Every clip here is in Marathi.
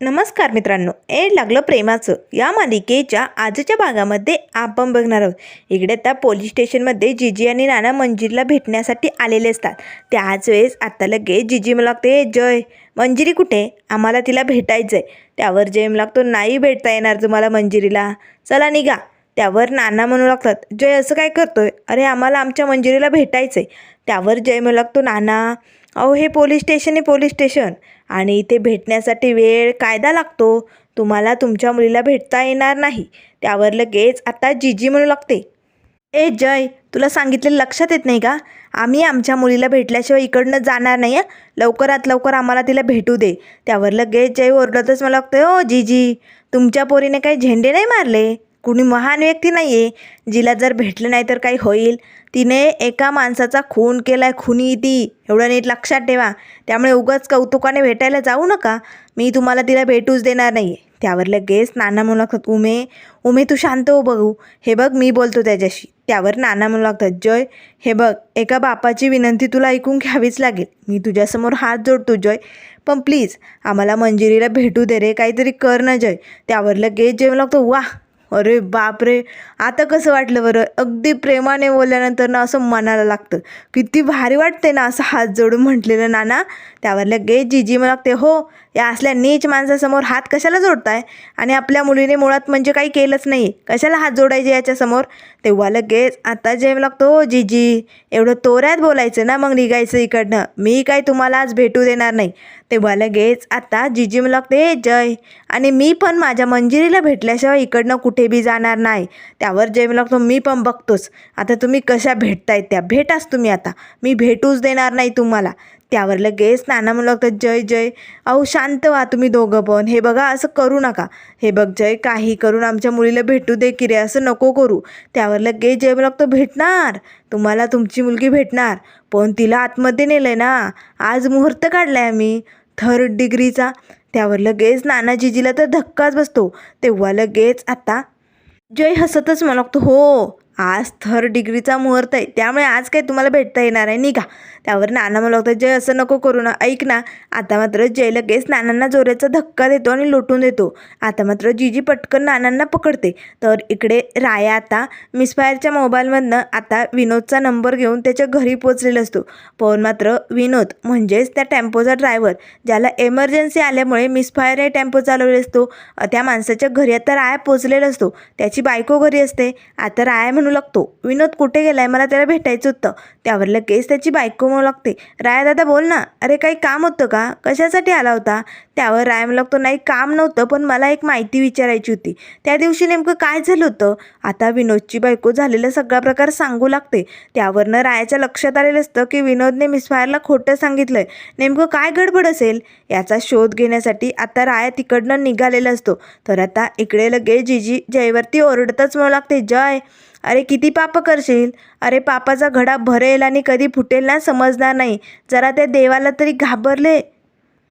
नमस्कार मित्रांनो एड लागलं प्रेमाचं. या मालिकेच्या आजच्या भागामध्ये आपण बघणार आहोत. इकडे त्या पोलीस स्टेशनमध्ये जिजी आणि नाना मंजिरीला भेटण्यासाठी आलेले असतात. त्याच वेळेस आता लगेच जिजी मला लागते जय मंजिरी कुठे? आम्हाला तिला भेटायचं आहे त्यावर जय मला लागतो नाही भेटता येणार तुम्हाला मंजिरीला. चला निघा. त्यावर नाना म्हणू लागतात जय असं काय करतोय? अरे आम्हाला आमच्या मंजिरीला भेटायचं आहे त्यावर जय म्हणू लागतो नाना अहो हे पोलीस स्टेशन आहे पोलीस स्टेशन. आणि इथे भेटण्यासाठी वेळ कायदा लागतो. तुम्हाला तुमच्या मुलीला भेटता येणार नाही. त्यावर लगेच आता जीजी म्हणू लागते. ए जय तुला सांगितलेलं लक्षात येत नाही का? आम्ही आमच्या मुलीला भेटल्याशिवाय इकडनं जाणार नाही आहे लवकरात लवकर आम्हाला तिला भेटू दे. त्यावर लगेच जय ओरडतच मला लागतं ओ जीजी तुमच्या पोरीने काही झेंडे नाही मारले? कुणी महान व्यक्ती नाही आहे जिला जर भेटलं नाही तर काही होईल. तिने एका माणसाचा खून केलाय खुनी ती एवढं नीट लक्षात ठेवा. त्यामुळे उगाच कौतुकाने भेटायला जाऊ नका. मी तुम्हाला तिला भेटूच देणार नाही त्यावर लगेच नाना म्हणू लागतात उमे उमे तू शांत हो बघू. हे बघ मी बोलतो त्याच्याशी. त्यावर नाना म्हणू लागतात जय हे बघ एका बापाची विनंती तुला ऐकून घ्यावीच लागेल. मी तुझ्यासमोर हात जोडतो जय. पण प्लीज आम्हाला मंजिरीला भेटू दे रे. काहीतरी कर ना जय. त्यावर लगेच जय लागतो. वा अरे बापरे. आता कसं वाटलं बरं? अगदी प्रेमाने बोलल्यानंतर ना असं मनाला लागतं. किती भारी वाटते ना असं हात जोडून म्हटलेलं नाना. त्यावर लगेच जीजी मला लागते हो या असल्या नीच माणसासमोर हात कशाला जोडताय? आणि आपल्या मुलीने मुळात म्हणजे काही केलंच नाही. कशाला हात जोडायचे याच्यासमोर? तेव्हा लगेच आता जेम लागतो हो जिजी. एवढं तोऱ्यात बोलायचं ना मग निघायचं इकडनं. मी काय तुम्हाला आज भेटू देणार नाही. तेव्हा लगेच आता जीजी मला लागते जय. आणि मी पण माझ्या मंजिरीला भेटल्याशिवाय इकडनं कुठे बी जाणार नाही. त्यावर जय मला लागतो मी पण बघतोच. आता तुम्ही कशा भेटतायत त्या? भेटाच तुम्ही आता. मी भेटूच देणार नाही तुम्हाला. त्यावर लगेच नाना म्हणू लागतात जय जय अहो शांत व्हा तुम्ही दोघं पण. हे बघा असं करू नका. हे बघ जय काही करून आमच्या मुलीला भेटू दे की रे असं नको करू. त्यावर लगेच जय म्हणू लागतो भेटणार. तुम्हाला तुमची मुलगी भेटणार. पण तिला आतमध्ये नेलं आहे ना. आज मुहूर्त काढला आहे आम्ही थर्ड डिग्रीचा त्यावर लगेच नाना जिजीला तर धक्काच बसतो. तेव्हा लगेच आता जय हसतच मला लागतो हो आज थर्ड डिग्रीचा मुहूर्त आहे. त्यामुळे आज काही तुम्हाला भेटता येणार आहे? निघा. त्यावर नाना मला लागतं जय असं नको करू ना. ऐक ना आता मात्र जय लगेच नानांना जोराचा धक्का देतो आणि लोटून देतो. आता मात्र जीजी पटकन नानांना पकडते. तर इकडे राया आता मिसफायरच्या मोबाईलमधनं आता विनोदचा नंबर घेऊन त्याच्या घरी पोचलेला असतो. पण मात्र विनोद म्हणजेच त्या टेम्पोचा ड्रायव्हर ज्याला एमर्जन्सी आल्यामुळे मिसफायर हे टेम्पो चालवले असतो त्या माणसाच्या घरी आता राया पोचलेला असतो. त्याची बायको घरी असते. आता राया म्हणू लागतो विनोद कुठे गेलाय? मला त्याला भेटायचं होतं. त्यावर लगेच त्याची बायको म्हणू लागते. राया दादा बोल ना अरे काही काम होतं का? कशासाठी आला होता? त्यावर राय म्हणू लागतो नाही काम नव्हतं पण मला एक माहिती विचारायची होती. त्या दिवशी नेमकं काय झालं होतं? आता विनोदची बायको झालेला सगळा प्रकार सांगू लागते. त्यावरनं रायाच्या लक्षात आलेलं असतं की विनोदने मिसफायरला खोटं सांगितलंय. नेमकं काय गडबड असेल? याचा शोध घेण्यासाठी आता राया तिकडनं निघालेला असतो. तर आता इकडे लगेच जिजी जयवरती ओरडतच म्हणू लागते जय! अरे किती पाप करशील? अरे पापाचा घडा भरेल आणि कधी फुटेल ना समजणार नाही. जरा त्या देवाला तरी घाबरले.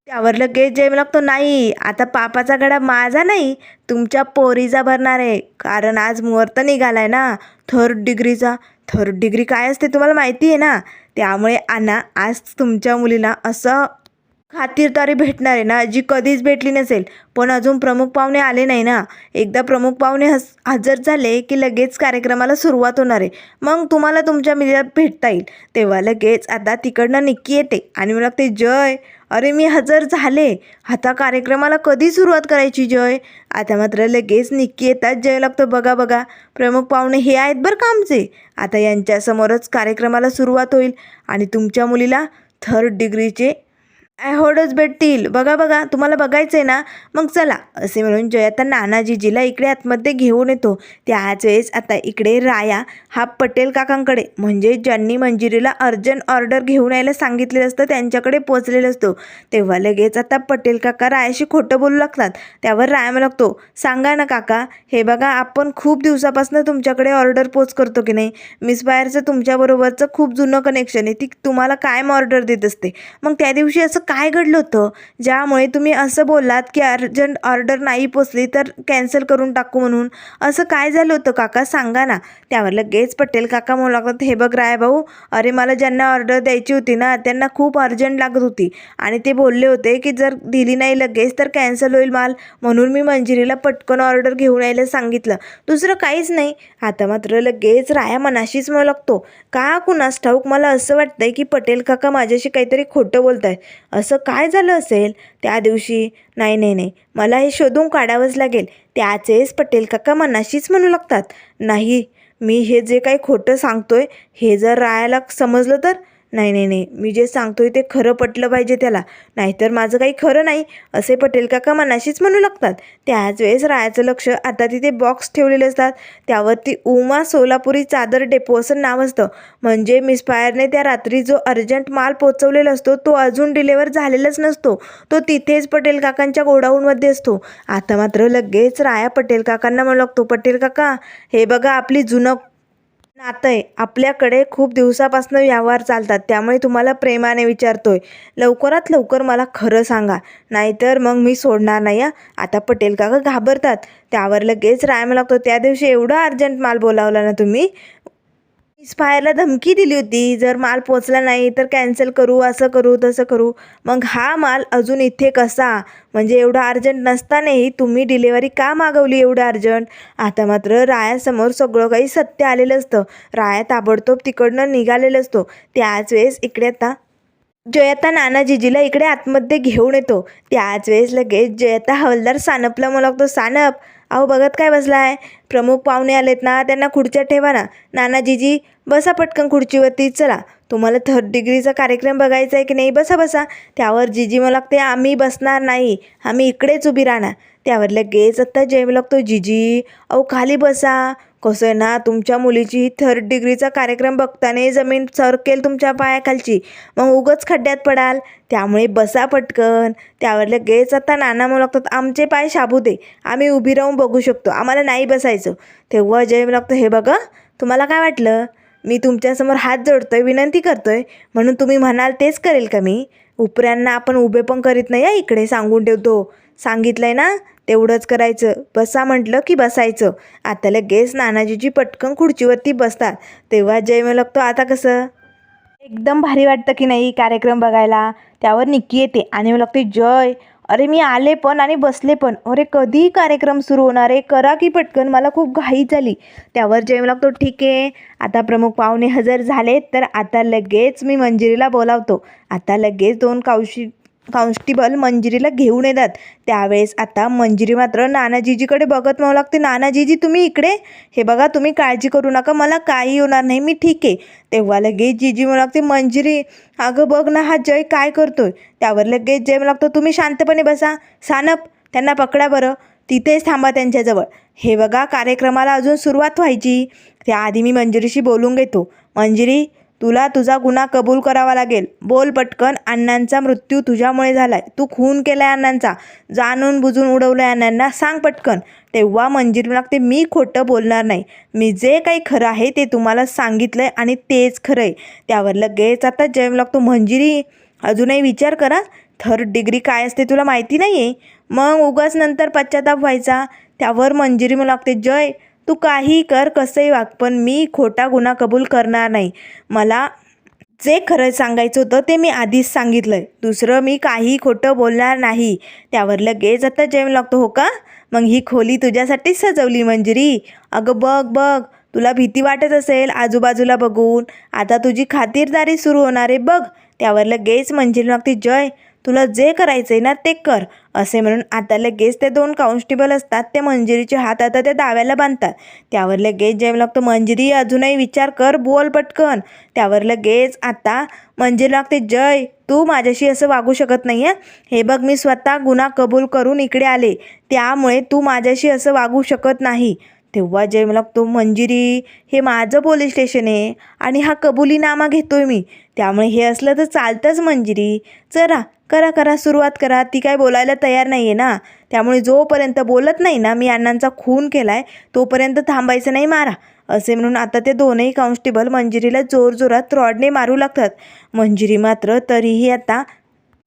त्यावर लगेच जय लागतो नाही आता पापाचा घडा माझा नाही तुमच्या पोरीचा भरणार आहे. कारण आज मुहूर्त निघालाय ना थर्ड डिग्रीचा थर्ड डिग्री काय असते तुम्हाला माहिती आहे ना? त्यामुळे आणा आज तुमच्या मुलीला असं खातिरदारी भेटणार आहे ना जी कधीच भेटली नसेल. पण अजून प्रमुख पाहुणे आले नाही ना. एकदा प्रमुख पाहुणे हस हजर झाले की लगेच कार्यक्रमाला सुरुवात होणार आहे. मग तुम्हाला तुमच्या मित्रात भेटता येईल. तेव्हा लगेच आता तिकडनं निक्की येते आणि मला ते जय अरे मी हजर झाले. आता कार्यक्रमाला कधी सुरुवात करायची जय? आता मात्र लगेच निक्की येतात जय लागतो बघा बघा प्रमुख पाहुणे हे आहेत बरं कामचे आता यांच्यासमोरच कार्यक्रमाला सुरुवात होईल आणि तुमच्या मुलीला थर्ड डिग्रीचे ॲहोडच भेटतील. बघा बघा तुम्हाला बघायचं आहे ना? मग चला असे म्हणून जय आता नानाजीजीला इकडे आतमध्ये घेऊन येतो. त्याच वेळेस आता इकडे राया हा पटेल काकांकडे म्हणजे ज्यांनी मंजिरीला अर्जंट ऑर्डर घेऊन यायला सांगितलेलं असतं त्यांच्याकडे पोचलेलं असतो. तेव्हा लगेच आता पटेल काका रायाशी खोटं बोलू लागतात. त्यावर राया लागतो सांगा ना काका हे बघा आपण खूप दिवसापासून तुमच्याकडे ऑर्डर पोच करतो की नाही? मिस बायरचं तुमच्याबरोबरचं खूप जुनं कनेक्शन आहे ती तुम्हाला कायम ऑर्डर देत असते. मग त्या दिवशी असं काय घडलं होतं? ज्यामुळे तुम्ही असं बोललात की अर्जंट ऑर्डर नाही पोचली तर कॅन्सल करून टाकू म्हणून. असं काय झालं होतं काका? सांगा ना. त्यावर लगेच पटेल काका म्हणू लागतात हे बघ राय भाऊ अरे मला ज्यांना ऑर्डर द्यायची होती ना त्यांना खूप अर्जंट लागत होती. आणि ते बोलले होते की जर दिली नाही लगेच तर कॅन्सल होईल माल. म्हणून मी मंजिरीला पटकन ऑर्डर घेऊन यायला सांगितलं. दुसरं काहीच नाही. आता मात्र लगेच राया मनाशीच म्हणू लागतो. का कुणास ठाऊक? मला असं वाटतंय की पटेल काका माझ्याशी काहीतरी खोटं बोलत आहे असं काय झालं असेल? त्या दिवशी नाही नाही नाही मला हे शोधून काढावंच लागेल. त्याचेच पटेल काका मनाशीच म्हणू लागतात. नाही मी हे जे काही खोटं सांगतोय हे जर रायाला समजलं तर? नाही नाही नाही. मी जे सांगतोय ते खरं पटलं पाहिजे त्याला. नाहीतर माझं काही खरं नाही असे पटेल काका मनाशीच म्हणू लागतात. त्याच वेळेस रायाचं लक्ष आता तिथे बॉक्स ठेवलेले असतात. त्यावरती उमा सोलापुरी चादर डेपो असं नाव असतं. म्हणजे मिसफायरने त्या रात्री जो अर्जंट माल पोचवलेला असतो तो अजून डिलेवर झालेलाच नसतो. तो तिथेच पटेल काकांच्या गोडाऊनमध्ये असतो. आता मात्र लगेच राया पटेल काकांना म्हणू लागतो पटेल काका हे बघा आपली जुनं नातय आहे आपल्याकडे खूप दिवसापासून व्यवहार चालतात त्यामुळे तुम्हाला प्रेमाने विचारतोय. लवकरात लवकर मला खरं सांगा नाहीतर मग मी सोडणार नाही या आता पटेल काका घाबरतात. त्यावर लगेच रायम लागतो त्या दिवशी एवढा अर्जंट माल बोलावला ना तुम्ही? इस्पायरला धमकी दिली होती जर माल पोचला नाही तर कॅन्सल करू असं करू तसं करू. मग हा माल अजून इथे कसा? म्हणजे एवढा अर्जंट नसतानाही तुम्ही डिलेवरी का मागवली एवढं अर्जंट? आता मात्र रायासमोर सगळं काही सत्य आलेलं असतं. राया ताबडतोब तिकडनं निघालेलं असतो. त्याच वेळेस इकडे आता जयता नानाजीजीला इकडे आतमध्ये घेऊन येतो. त्याच वेळेस लगेच जयता हवलदार सानपला मला लागतो सानप अहो बघत काय बसलाय? प्रमुख पाहुणे आलेत ना त्यांना खुर्च्या ठेवा ना. नाना जिजी बसा पटकन खुर्चीवरती चला. तुम्हाला थर्ड डिग्रीचा कार्यक्रम बघायचा आहे की नाही? बसा बसा. त्यावर जिजी मला लागते आम्ही बसणार नाही. आम्ही इकडेच उभी राहणार. त्यावर लगेच आत्ता जेम लागतो जिजी. अहो खाली बसा. कसं आहे ना तुमच्या मुलीची ही थर्ड डिग्रीचा कार्यक्रम बघताना जमीन सरकेल तुमच्या पायाखालची. मग उगच खड्ड्यात पडाल. त्यामुळे बसा पटकन. त्यावर लगेच आता नाना म्हणू लागतात आमचे पाय शाबू दे. आम्ही उभी राहून बघू शकतो. आम्हाला नाही बसायचं. तेव्हा जय म्हणू लागतं हे बघा तुम्हाला काय वाटलं? मी तुमच्यासमोर हात जोडतोय विनंती करतोय. म्हणून तुम्ही म्हणाल तेच करेल का मी? उपऱ्यांना आपण उभे पण करीत नाही या इकडे सांगून ठेवतो. सांगितलंय ना तेवढंच करायचं. बसा म्हटलं की बसायचं. आता लगेच नानाजीची पटकन खुर्चीवरती बसतात. तेव्हा जय मला लागतो आता कसं? एकदम भारी वाटतं की नाही कार्यक्रम बघायला. त्यावर निक्की येते. आणि मला लागते जय. अरे मी आले पण आणि बसले पण. अरे कधी कार्यक्रम सुरू होणार आहे? करा की पटकन. मला खूप घाई झाली त्यावर जय लागतो ठीक आहे. आता प्रमुख पाहुणे हजर झालेत. तर आता लगेच मी मंजिरीला बोलावतो. आता लगेच दोन कावशी कॉन्स्टेबल मंजिरीला घेऊन येतात. त्यावेळेस आता मंजिरी मात्र नानाजीजीकडे बघत म्हणू लागते नानाजीजी तुम्ही इकडे? हे बघा तुम्ही काळजी करू नका मला काही होणार नाही मी ठीक आहे. तेव्हा लगेच जीजी म्हणू लागते मंजिरी अगं बघ ना हा जय काय करतोय? त्यावर लगेच जय म्हणू लागतो तुम्ही शांतपणे बसा सानप त्यांना पकडा बरं तिथेच थांबा त्यांच्याजवळ. हे बघा कार्यक्रमाला अजून सुरुवात व्हायची. त्याआधी मी मंजिरीशी बोलून घेतो. मंजिरी तुला तुझा गुन्हा कबूल करावा लागेल. बोल पटकन अण्णांचा मृत्यू तुझ्यामुळे झालाय. तू खून केलाय अण्णांचा. जाणून बुजून उडवलंय अण्णांना. सांग पटकन. तेव्हा मंजिरी लागते मी खोटं बोलणार नाही. मी जे काही खरं आहे ते तुम्हाला सांगितलंय आणि तेच खरं आहे त्यावर लगेच आता जयम लागतो. मंजिरी अजूनही विचार करा. थर्ड डिग्री काय असते तुला माहिती नाही आहे मग उगाच नंतर पश्चाताप व्हायचा. त्यावर मंजिरी मला लागते जय तू काही कर कसंही वाग पण मी खोटा गुन्हा कबूल करणार नाही. मला जे खरं सांगायचं होतं ते मी आधीच सांगितलं आहे दुसरं मी काही खोटं बोलणार नाही. त्यावर लगेच आता जेवण लागतो हो का? मग ही खोली तुझ्यासाठीच सजवली मंजिरी. अगं बघ बघ. तुला भीती वाटत असेल आजूबाजूला बघून. आता तुझी खातिरदारी सुरू होणार आहे बघ. त्यावर लगेच मंजिरी मागते जय. तुला जे करायचं आहे ना ते कर असे म्हणून आता लगेच ते दोन कॉन्स्टेबल असतात ते मंजिरीचे हात आता त्या दाव्याला बांधतात. त्यावर लगेच जेव्हा लागतो मंजिरी अजूनही विचार कर बोल पटकन. त्यावर लगेच आता मंजिरी लागते जय तू माझ्याशी असं वागू शकत नाही आहे हे बघ मी स्वतः गुन्हा कबूल करून इकडे आले. त्यामुळे तू माझ्याशी असं वागू शकत नाही. तेव्हा जय मला तो मंजिरी हे माझं पोलीस स्टेशन आहे आणि हा कबुलीनामा घेतो आहे मी. त्यामुळे हे असलं तर चालतंच मंजिरी. चला करा करा सुरुवात करा. ती काय बोलायला तयार नाही आहे ना. त्यामुळे जोपर्यंत बोलत नाही ना मी अण्णांचा खून केला आहे तोपर्यंत थांबायचं नाही मारा. असे म्हणून आता ते दोनही कॉन्स्टेबल मंजिरीला जोरजोरात रॉडने मारू लागतात. मंजिरी मात्र तरीही आता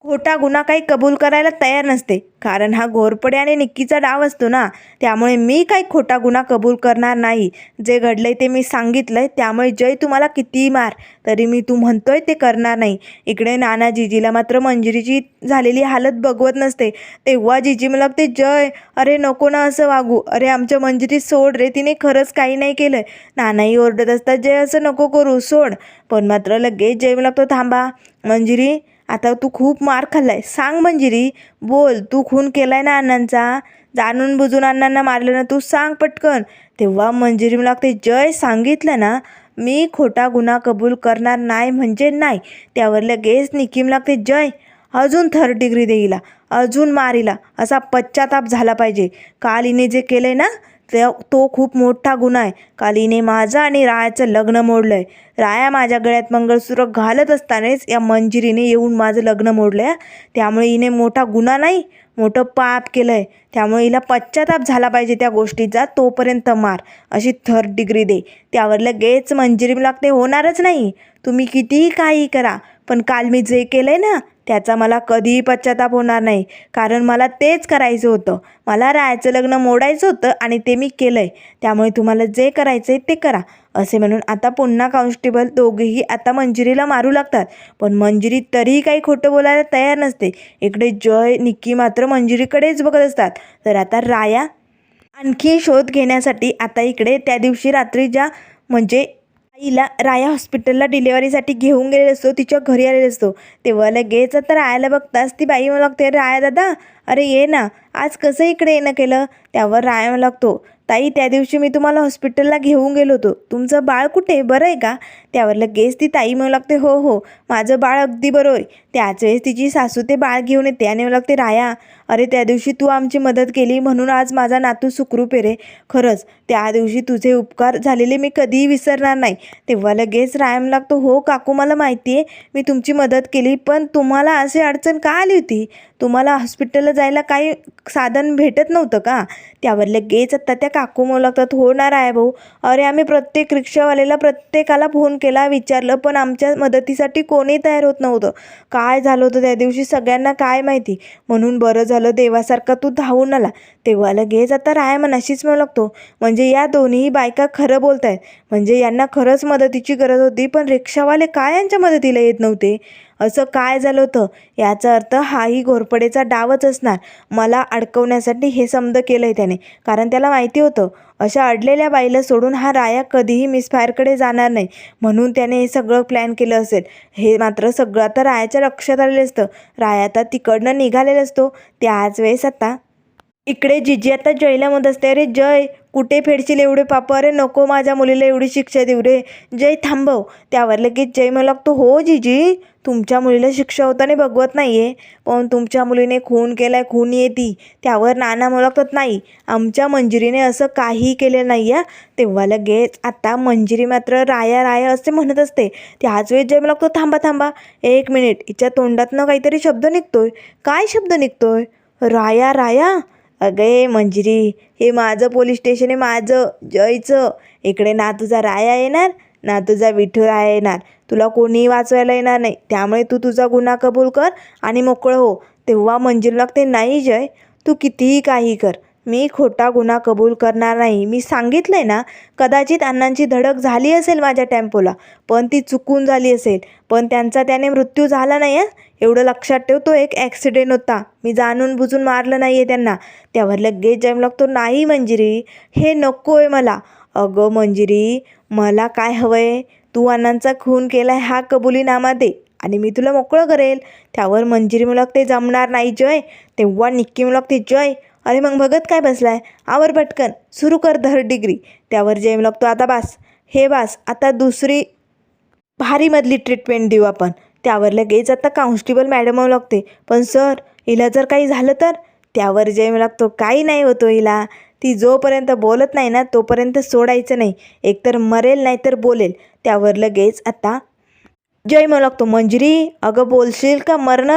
खोटा गुन्हा काही कबूल करायला तयार नसते. कारण हा घोरपडे आणि निक्कीचा डाव असतो ना त्यामुळे मी काही खोटा गुन्हा कबूल करणार नाही. जे घडलंय ते मी सांगितलंय त्यामुळे जय तुम्हाला कितीही मार तरी मी तू म्हणतोय ते करणार नाही. इकडे नाना जिजीला मात्र मंजिरीची झालेली हालत बघवत नसते. तेव्हा जिजी मला ते जय अरे नको ना असं वागू. अरे आमच्या मंजिरी सोड रे तिने खरंच काही नाही केलंय. नानाही ओरडत असतात जय असं नको करू सोड. पण मात्र लगेच जय मला तो थांबा मंजिरी आता तू खूप मार खाल्लाय. सांग मंजिरी. बोल तू खून केलाय ना अण्णांचा? जाणून बुजून अण्णांना मारलं ना तू सांग पटकन. तेव्हा मंजिरी मला लागते जय सांगितलं ना मी खोटा गुन्हा कबूल करणार नाही म्हणजे नाही. त्यावर लगेच निकीम लागते जय. अजून थर्ड डिग्री देईला अजून मारीला. असा पश्चाताप झाला पाहिजे. काल हिने जे केलंय ना त्या तो खूप मोठा गुन्हा आहे. काल माझं आणि रायाचं लग्न मोडलं आहे राया माझ्या गळ्यात मंगळसूत्र घालत असतानाच या मंजिरीने येऊन माझं लग्न मोडलं आहे त्यामुळे हिने मोठा गुन्हा नाही मोठं पाप केलं आहे त्यामुळे हिला पश्चाताप झाला पाहिजे त्या गोष्टीचा तोपर्यंत मार अशी थर्ड डिग्री दे. त्यावर लगेच मंजिरी लागते होणारच नाही. तुम्ही कितीही काही करा पण काल मी जे केलं आहे ना त्याचा मला कधीही पश्चाताप होणार नाही. कारण मला तेच करायचं होतं. मला रायाचं लग्न मोडायचं होतं आणि ते मी केलं आहे त्यामुळे तुम्हाला जे करायचं आहे ते करा. असे म्हणून आता पुन्हा कॉन्स्टेबल दोघेही आता मंजिरीला मारू लागतात. पण मंजिरी तरीही काही खोटं बोलायला तयार नसते. इकडे जय निक्की मात्र मंजिरीकडेच बघत असतात. तर आता राया आणखी शोध घेण्यासाठी आता इकडे त्या दिवशी रात्री ज्या म्हणजे आईला राया हॉस्पिटलला डिलेवरीसाठी घेऊन गेलेलो असतो तिच्या घरी आलेलो असतो. तेव्हा लगेच तर रायाला बघताच ती बाई मला लागते राया दादा अरे ये ना आज कसं इकडे येणं केलं? त्यावर राया लागतो. ताई त्या दिवशी मी तुम्हाला हॉस्पिटलला घेऊन गेलो होतो. तुमचं बाळ कुठे बरं आहे का? त्यावर लगेच ती ताई म्हणू लागते हो हो माझं बाळ अगदी बरं आहे. त्याच वेळेस तिची सासू ते बाळ घेऊन येते आणि म्हणू लागते राया अरे त्या दिवशी तू आमची मदत केली म्हणून आज माझा नातू सुखरूप आहे रे. खरंच त्या दिवशी तुझे उपकार झालेले मी कधीही विसरणार नाही. तेव्हा लगेच रायम लागतो हो काकू मला माहिती आहे मी तुमची मदत केली पण तुम्हाला अशी अडचण का आली होती? तुम्हाला हॉस्पिटलला जायला काही साधन भेटत नव्हतं का? त्यावर लगेच आत्ता त्या काकू म्हणू लागतात होणार आहे भाऊ. अरे आम्ही प्रत्येक रिक्षावाल्याला प्रत्येकाला फोन केला विचारलं पण आमच्या मदतीसाठी कोणी तयार होत नव्हतं. काय झालं होतं त्या दिवशी सगळ्यांना काय माहिती? म्हणून बरं झालं देवासारखा तू धावून आला. तेव्हा लगेच आता राय मनाशीच म्हणू लागतो म्हणजे या दोन्ही बायका खरं बोलत आहेत म्हणजे यांना खरंच मदतीची गरज होती पण रिक्षावाले काय यांच्या मदतीला येत नव्हते? असं काय झालं होतं? याचा अर्थ हाही घोरपडेचा डावच असणार. मला अडकवण्यासाठी हे समद केलं आहे त्याने कारण त्याला माहिती होतं. अशा अडलेल्या बाईला सोडून हा राया कधीही मिसफायरकडे जाणार नाही. म्हणून त्याने हे सगळं प्लॅन केलं असेल. हे मात्र सगळं आता रायाच्या लक्षात आलेलं असतं. राया आता तिकडनं निघालेला असतो. त्याच वेळेस आता इकडे जिजी आता जयला असते अरे जय कुठे फेडशील एवढे पाप? अरे नको माझ्या मुलीला एवढी शिक्षा देऊ रे. जय थांबव. त्यावर लगेच जय मला लागतो हो जिजी तुमच्या मुलीला शिक्षा होताना बघवत नाही आहे पण तुमच्या मुलीने खून केलाय खून येती त्यावर नाना मुलाखत नाही. आमच्या मंजिरीने असं काहीही केलं नाही आहे तेव्हा लगेच आता मंजिरी मात्र राया राया असे म्हणत असते. त्याच वेळेस जय मला थांबा थांबा. एक मिनिट हिच्या तोंडातनं काहीतरी शब्द निघतोय. काय शब्द निघतोय? राया राया? अगे मंजिरी हे माझं पोलीस स्टेशन आहे माझं जयचं. इकडे ना तुझा राया येणार? ना तुझा विठू आहे येणार. तुला कोणीही वाचवायला येणार नाही. त्यामुळे तू तुझा गुन्हा कबूल कर आणि मोकळं हो. तेव्हा मंजूर लागते. नाही जय तू कितीही काही कर. मी खोटा गुन्हा कबूल करणार नाही. मी सांगितलंय ना कदाचित अण्णांची धडक झाली असेल माझ्या टेम्पोला पण ती चुकून झाली असेल. पण त्यांचा त्याने मृत्यू झाला नाही आहे एवढं लक्षात ठेव तो एक ॲक्सिडेंट होता. मी जाणून बुजून मारलं नाही आहे त्यांना. त्यावर लगेच जम लागतो. नाही मंजिरी हे नको आहे मला. अगं मंजिरी मला काय हवं आहे तू अण्णांचा खून केला आहे हा कबुलीनामा दे. आणि मी तुला मोकळं करेल. त्यावर मंजिरी मुलग ते जमणार नाही जय. तेव्हा निक्की मुलग ते जय. अरे मग बघत काय बसलाय? आवर पटकन. सुरू कर धर डिग्री. त्यावर जय लागतो आता बास. हे बास आता दुसरी भारीमधली ट्रीटमेंट देऊ आपण. त्यावर लगेच आता कॉन्स्टेबल मॅडम लागते पण सर हिला जर काही झालं तर? त्यावर जय लागतो काही नाही होतो हिला. ती जोपर्यंत बोलत नाही ना तोपर्यंत सोडायचं नाही. एकतर मरेल नाही तर बोलेल. त्यावर लगेच आता जय मला लागतो. मंजिरी अगं बोलशील का मरण?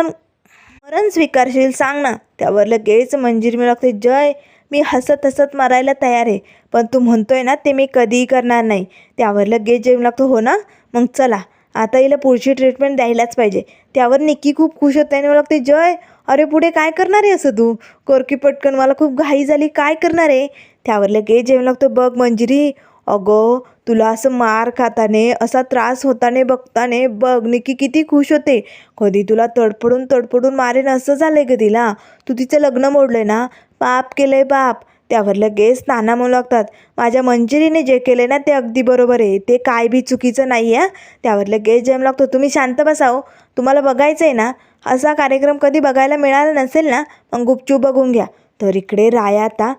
मरण स्वीकारशील सांग ना. त्यावर लगेच मंजिरी मी लागते जय मी हसत हसत मरायला तयार आहे. पण तू म्हणतोय ना ते मी कधीही करणार नाही. त्यावर लगेच जय लागतो हो ना? मग चला. आता हिला पुढची ट्रीटमेंट द्यायलाच पाहिजे. त्यावर निक्की खूप खुश होते आणि मला लागते जय अरे पुढे काय करणार आहे असं तू? कोरकी पटकन मला खूप घाई झाली. काय करणार आहे? त्यावर लगेच जेवण लागतो. बघ मंजिरी अगं तुला असं मार खाताने असा त्रास होताने बघताने बघ निकी किती खुश होते. कधी तुला तडफडून तडफडून मारेन असं झालंय का तिला. तू तिचं लग्न मोडलंय ना? पाप केलंय बाप त्यावर लगेच नाना म्हणू लागतात माझ्या मंजिरीने जे केले ना ते अगदी बरोबर आहे. ते काय बी चुकीचं नाही आहे त्यावर लगेच जेम लागतो. तुम्ही शांत बसाव हो. तुम्हाला बघायचं आहे ना? असा कार्यक्रम कधी बघायला मिळाला नसेल ना मग गुपचूप बघून घ्या. तर इकडे राया आता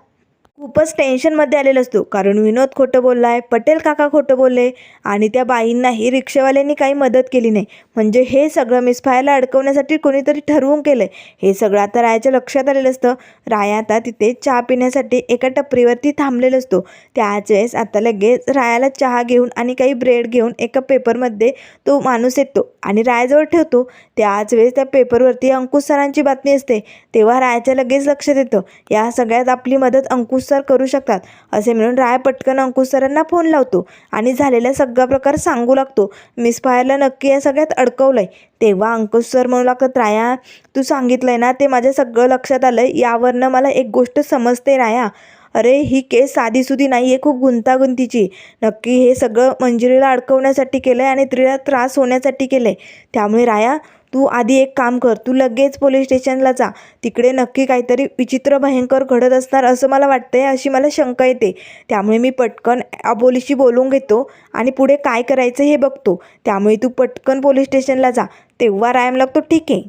खूपच टेन्शनमध्ये आलेला असतो. कारण विनोद खोटं बोलला आहे पटेल काका खोटं बोलले आणि त्या बाईंनाही रिक्षावाल्यांनी काही मदत केली नाही. म्हणजे हे सगळं मिसफायरला अडकवण्यासाठी कोणीतरी ठरवून केलं आहे हे सगळं आता रायाच्या लक्षात आलेलं असतं. राया आता तिथे चहा पिण्यासाठी एका टपरीवरती थांबलेला असतो. त्याच वेळेस आता लगेच रायाला चहा घेऊन आणि काही ब्रेड घेऊन एका पेपरमध्ये तो माणूस येतो आणि रायाजवळ ठेवतो. त्याच वेळेस त्या पेपरवरती अंकुश सरांची बातमी असते. तेव्हा रायाच्या लगेच लक्षात येतं. या सगळ्यात आपली मदत अंकुश सर करू शकतात. असे म्हणून राय पटकन अंकुश सरांना फोन लावतो आणि झालेला सगळा प्रकार सांगू लागतो. मिस फायरला नक्की या सगळ्यात अडकवलंय. तेव्हा अंकुश सर म्हणू लागतात राया तू सांगितलंय ना ते माझ्या सगळं लक्षात आलं यावरनं मला एक गोष्ट समजते राया. अरे ही केस साधीसुधी नाही आहे खूप गुंतागुंतीची. नक्की हे सगळं मंजिरीला अडकवण्यासाठी केलं आहे आणि तिला त्रास होण्यासाठी केलं आहे त्यामुळे राया तू आधी एक काम कर तू लगेच पोलीस स्टेशनला जा. तिकडे नक्की काहीतरी विचित्र भयंकर घडत असणार असं मला वाटतं आहे अशी मला शंका येते. त्यामुळे मी पटकन अबोलीशी बोलून घेतो आणि पुढे काय करायचं हे बघतो. त्यामुळे तू पटकन पोलीस स्टेशनला जा. तेव्हा रायम लागतो ठीक आहे.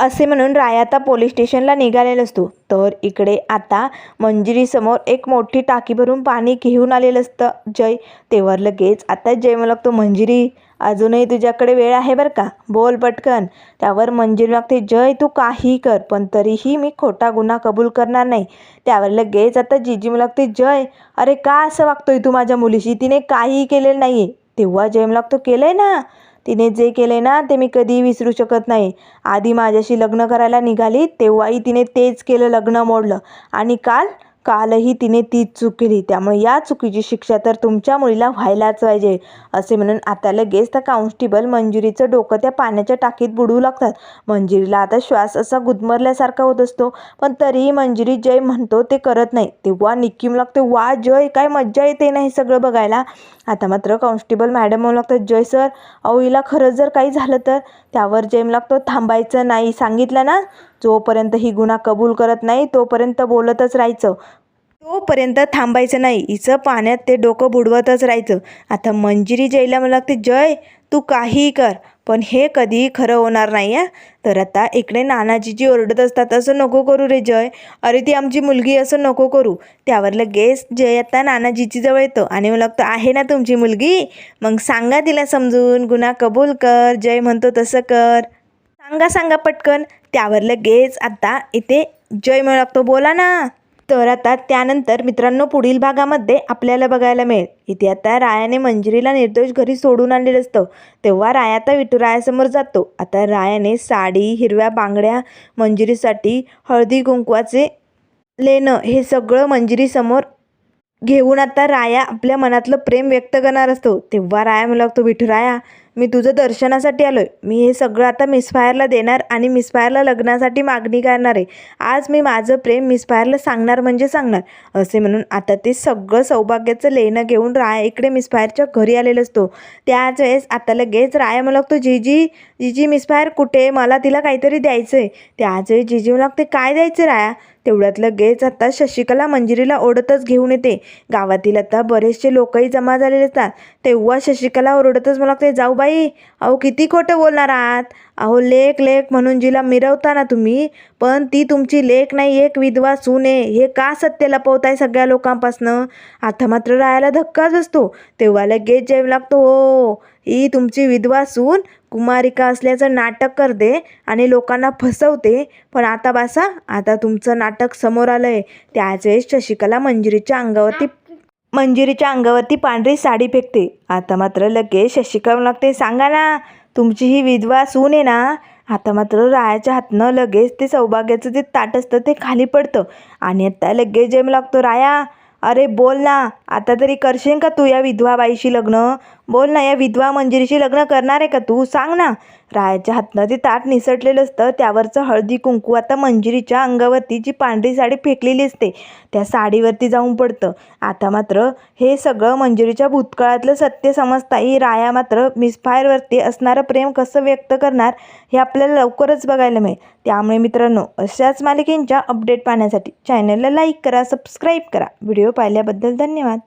असे म्हणून राय आता पोलीस स्टेशनला निघालेला असतो. तर इकडे आता मंजिरीसमोर एक मोठी टाकी भरून पाणी घेऊन आलेलं असतं जय. तेव्हा लगेच आता जय मला लागतो मंजिरी अजूनही तुझ्याकडे वेळ आहे बरं का? बोल पटकन. त्यावर मंजिरी मागते जय तू काही कर पण तरीही मी खोटा गुन्हा कबूल करणार नाही. त्यावर लगेच आता जिजी लागते जय अरे का असं वागतोय तू माझ्या मुलीशी? तिने काहीही केलेलं नाही आहे तेव्हा जय लागतो केलं आहे ना. तिने जे केले ना ते मी कधीही विसरू शकत नाही. आधी माझ्याशी लग्न करायला निघाली तेव्हाही तिने तेच केलं लग्न मोडलं. आणि काल कालही तिने तीच चूक केली. त्यामुळे या चुकीची शिक्षा तर तुमच्या मुलीला व्हायलाच पाहिजे असे म्हणून आता लगेच त्या कॉन्स्टेबल मंजुरीचं डोकं त्या पाण्याच्या टाकीत बुडू लागतात. मंजुरीला आता श्वास असा गुदमरल्यासारखा होत असतो पण तरीही मंजुरी जय म्हणतो ते करत नाही. तेव्हा निक्कीम लागते वा जय काय मज्जा येते नाही सगळं बघायला. आता मात्र कॉन्स्टेबल मॅडम म्हणू लागतात जय सर अहो हिला खरंच जर काही झालं तर त्यावर जेम लागतो थांबायचं नाही. सांगितलं ना जोपर्यंत ही गुन्हा कबूल करत नाही तोपर्यंत बोलतच राहायचं. तोपर्यंत थांबायचं नाही हिचं पाण्यात ते डोकं बुडवतच राहायचं. आता मंजिरी जयला मला लागते जय तू काहीही कर. पण हे कधीही खरं होणार नाही आहे तर आता इकडे नानाजीजी ओरडत असतात असं नको करू रे जय. अरे ती आमची मुलगी असं नको करू. त्यावर लगेच जय आता नानाजीची जवळ येतो आणि मला लागतं आहे ना तुमची मुलगी? मग सांगा तिला समजून. गुन्हा कबूल कर. जय म्हणतो तसं कर. सांगा सांगा पटकन. त्यावर लगेच आता इथे जय म्हणू लागतो बोला ना. तर आता त्यानंतर मित्रांनो पुढील भागामध्ये आपल्याला बघायला मिळेल. इथे आता रायाने मंजिरीला निर्दोष घरी सोडून आणलेलं असतं. तेव्हा राया आता विठुरायासमोर जातो. आता रायाने साडी हिरव्या बांगड्या मंजिरीसाठी हळदी कुंकवाचे लेणं हे सगळं मंजिरीसमोर घेऊन आता राया आपल्या मनातलं प्रेम व्यक्त करणार असतो. तेव्हा राया म्हणू लागतो विठुराया मी तुझं दर्शनासाठी आलो आहे मी हे सगळं आता मिसफायरला देणार आणि मिसफायरला लग्नासाठी मागणी करणार आहे. आज मी माझं प्रेम मिसफायरला सांगणार म्हणजे सांगणार. असे म्हणून आता ते सगळं सौभाग्याचं लेणं घेऊन राया इकडे मिसफायरच्या घरी आलेलं असतो. त्याच वेळेस आता लगेच राया मला लागतो जीजी जीजी मिसफायर कुठे मला तिला काहीतरी द्यायचं आहे त्याच वेळेस जीजी मला लागते काय द्यायचं राया? तेवढ्यात लगेच आता शशिकला मंजिरीला ओढतच घेऊन येते. गावातील आता बरेचसे लोकही जमा झालेले असतात. तेव्हा शशिकला ओरडतच मला ते जाऊ बाई अहो किती खोटं बोलणार आहात? अहो लेख लेख म्हणून जिला मिरवता ना तुम्ही. पण ती तुमची लेख नाही एक विधवा सून आहे. हे का सत्य लपवताय सगळ्या लोकांपासनं? आता मात्र राहायला धक्काच असतो तेव्हा लगेच जेव लागतो हो ही तुमची विधवा सून कुमारिका असल्याचं नाटक करते आणि लोकांना फसवते. पण आता बासा आता तुमचं नाटक समोर आलं आहे त्याच वेळेस शशिकला मंजिरीच्या अंगावरती मंजिरीच्या अंगावरती पांढरी साडी फेकते. आता मात्र लगेच शशिका लागते सांगा ना तुमची ही विधवा सून आहे ना? आता मात्र रायाच्या हातनं लगेच ते सौभाग्याचं जे ताट असतं ते खाली पडतं. आणि आता लगेच जेम लागतो राया अरे बोल ना आता तरी करशील का तू या विधवा बाईशी लग्न? बोल ना या विधवा मंजिरीशी लग्न करणार आहे का तू? सांग ना. रायाच्या हातनं ते ताट निसटलेलं असतं. त्यावरचं हळदी कुंकू आता मंजिरीच्या अंगावरती जी पांढरी साडी फेकलेली असते त्या साडीवरती जाऊन पडतं. आता मात्र हे सगळं मंजिरीच्या भूतकाळातलं सत्य समजता ही राया मात्र मिसफायरवरती असणारं प्रेम कसं व्यक्त करणार हे आपल्याला लवकरच बघायला मिळेल. त्यामुळे मित्रांनो अशाच मालिकेंच्या अपडेट पाहण्यासाठी चॅनलला लाईक करा सबस्क्राईब करा. व्हिडिओ पाहिल्याबद्दल धन्यवाद.